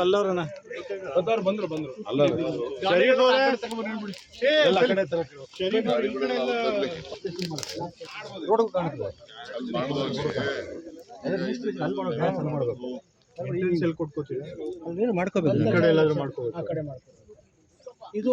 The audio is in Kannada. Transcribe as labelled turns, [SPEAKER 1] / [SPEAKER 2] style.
[SPEAKER 1] ಅಲ್ಲವ್ರಣ್ಣ
[SPEAKER 2] ಬಂದ್ರು ಬಂದ್ರು.
[SPEAKER 1] ಶರೀಫ್ ಅವ್ರೆ. ಎಲ್ಲ ಆ ಕಡೆ ತರ- ಶರೀಫ್ ಅವ್ರು ಈ ಕಡೆ ಎಲ್ಲ Entrance ಎಲ್ಲಿ ಕೊಟ್ಕೋತೀವಿ? ಈ ಕಡೆ ಎಲ್ಲಾದ್ರೂ ಮಾಡ್ಕೋಬೇಕು.
[SPEAKER 3] ಇದು